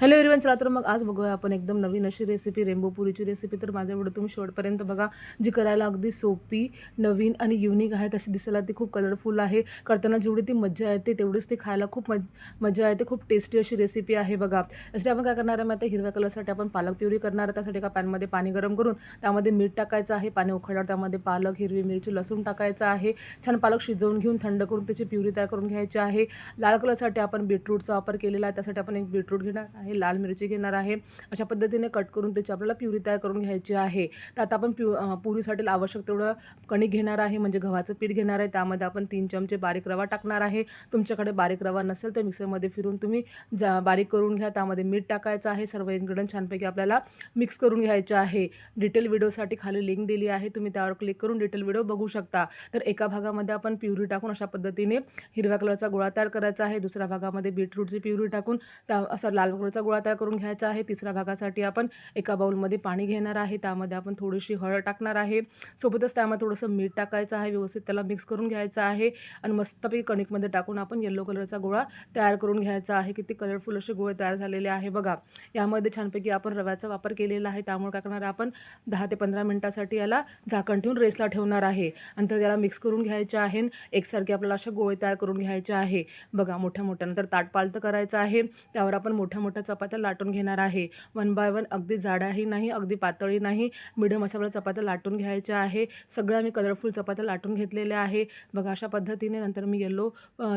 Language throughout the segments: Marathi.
हॅलो एव्हरीवन चला तर मग आज बघूया आपण एकदम नवीन अशी रेसिपी रेम्बो पुरीची रेसिपी तर माझ्या व्हिडिओ तुम्ही शेवटपर्यंत बघा जी करायला अगदी सोपी नवीन आणि युनिक आहे तशी दिसायला ती खूप कलरफुल आहे. करताना जेवढी ती मजा येते तेवढीच ती खायला खूप मज मजा येते खूप टेस्टी अशी रेसिपी आहे बघा. त्यासाठी आपण काय करणार आहे आता हिरव्या कलरसाठी आपण पालक प्युरी करणार आहे त्यासाठी एका पॅनमध्ये पाणी गरम करून त्यामध्ये मीठ टाकायचं आहे पाणी उखळल्यावर त्यामध्ये पालक हिरवी मिरची लसूण टाकायचं आहे. छान पालक शिजवून घेऊन थंड करून त्याची प्युरी तयार करून घ्यायची आहे. लाल कलरसाठी आपण बीटरूटचा वापर केलेला आहे त्यासाठी आपण एक बीटरूट घेणार आहे. लाल मिरची घेणार आहे. अशा पद्धतीने कट करून त्याची आपल्याला प्युरी तयार करून घ्यायची आहे. तर आता आपण प्यु पुरीसाठी आवश्यक तेवढं कणिक घेणार आहे. म्हणजे गव्हाचं पीठ घेणार आहे. त्यामध्ये आपण तीन चमचे बारीक रवा टाकणार आहे. तुमच्याकडे बारीक रवा नसेल तर मिक्सरमध्ये फिरून तुम्ही जा बारीक करून घ्या. त्यामध्ये मीठ टाकायचं आहे. सर्व इन्ग्रेडियंट छानपैकी आपल्याला मिक्स करून घ्यायचे आहे. डिटेल व्हिडिओसाठी खाली लिंक दिली आहे. तुम्ही त्यावर क्लिक करून डिटेल व्हिडिओ बघू शकता. तर एका भागामध्ये आपण प्युरी टाकून अशा पद्धतीने हिरव्या कलरचा गोळा तयार करायचा आहे. दुसऱ्या भागामध्ये बीटरूटची प्युरी टाकून त्या असा लाल कलरचा गोळा तयार करून घ्यायचा आहे. तिसऱ्या भागासाठी आपण एका बाउलमध्ये पाणी घेणार आहे. त्यामध्ये आपण थोडीशी हळद टाकणार आहे. सोबतच त्यामध्ये थोडंसं मीठ टाकायचं आहे. व्यवस्थित त्याला मिक्स करून घ्यायचं आहे. आणि मस्तपैकी कणिकमध्ये टाकून आपण येलो कलरचा गोळा तयार करून घ्यायचा आहे. किती कलरफुल असे गोळे तयार झालेले आहे बघा. यामध्ये छानपैकी आपण रव्याचा वापर केलेला आहे. त्यामुळे काय करणार आपण दहा ते पंधरा मिनटासाठी याला झाकण ठेवून रेसला ठेवणार आहे. नंतर त्याला मिक्स करून घ्यायचे आहे. एकसारखे आपल्याला अशा गोळे तयार करून घ्यायचे आहे. बघा मोठ्या मोठ्या नंतर ताट करायचं आहे. त्यावर आपण मोठ्या मोठ्या चपात्या लाटून घेणार आहे. वन बाय वन अगदी जाडाही नाही अगदी पातळी नाही. मिडियम अशा आपल्याला चपात्या लाटून घ्यायच्या आहे. सगळ्या मी कलरफुल चपात्या लाटून घेतलेल्या आहे. बघा अशा पद्धतीने नंतर मी येलो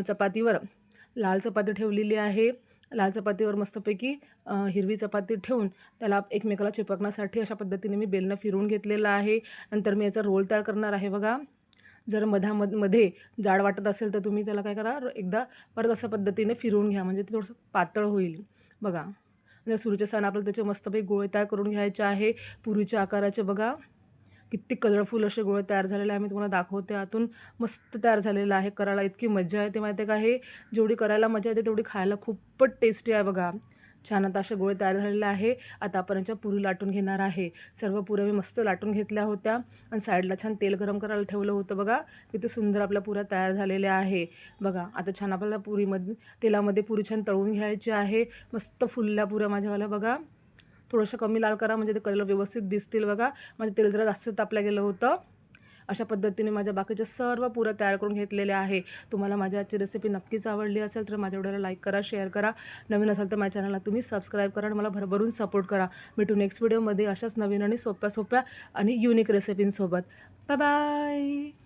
चपातीवर लाल चपाती ठेवलेली आहे. लाल चपातीवर मस्तपैकी हिरवी चपाती ठेवून त्याला एकमेकाला चिपकण्यासाठी अशा पद्धतीने मी बेलनं फिरवून घेतलेलं आहे. नंतर मी याचा रोल तयार करणार आहे बघा. जर मधामधमध्ये जाड वाटत असेल तर तुम्ही त्याला काय करा एकदा परत अशा पद्धतीने फिरवून घ्या. म्हणजे ते थोडंसं पातळ होईल. बघा. म्हणजे सुरूच्या सण आपल्याला त्याचे मस्तपैकी गोळे तयार करून घ्यायचे आहे. पुरीच्या आकाराचे बघा. किती कलरफुल असे गोळे तयार झालेले आहे. मी तुम्हाला दाखवते. आतून मस्त तयार झालेलं आहे. करायला इतकी मजा येते माहिती आहे का हे? जेवढी करायला मजा येते तेवढी खायला खूपच टेस्टी आहे बघा. छान आता असे गोळे तयार झालेले आहे. आता आपण याच्या पुरी लाटून घेणार आहे. सर्व पुऱ्या मी मस्त लाटून घेतल्या होत्या. आणि साईडला छान तेल गरम करायला ठेवलं होतं बघा. किती सुंदर आपल्या पुऱ्या तयार झालेल्या आहे. बघा आता छान आपल्याला पुरीमध्ये तेलामध्ये पुरी छान तळून घ्यायची आहे. मस्त फुलल्या पुऱ्या माझ्यावाल्या बघा. थोडंसं कमी लाल करा म्हणजे ते कलर व्यवस्थित दिसतील बघा. माझं तेल जरा जास्त तापलं गेलं होतं. अशा पद्धतीने माझ्या बाकीच्या सर्व पुरं तयार करून घेतलेल्या आहे. तुम्हाला माझ्या आजची रेसिपी नक्कीच आवडली असेल तर माझ्या व्हिडिओला लाईक करा शेअर करा. नवीन असाल तर माझ्या चॅनलला तुम्ही सबस्क्राईब करा आणि मला भरभरून सपोर्ट करा. भेटू नेक्स्ट व्हिडिओमध्ये अशाच नवीन आणि सोप्या सोप्या आणि युनिक रेसिपींसोबत बाय बाय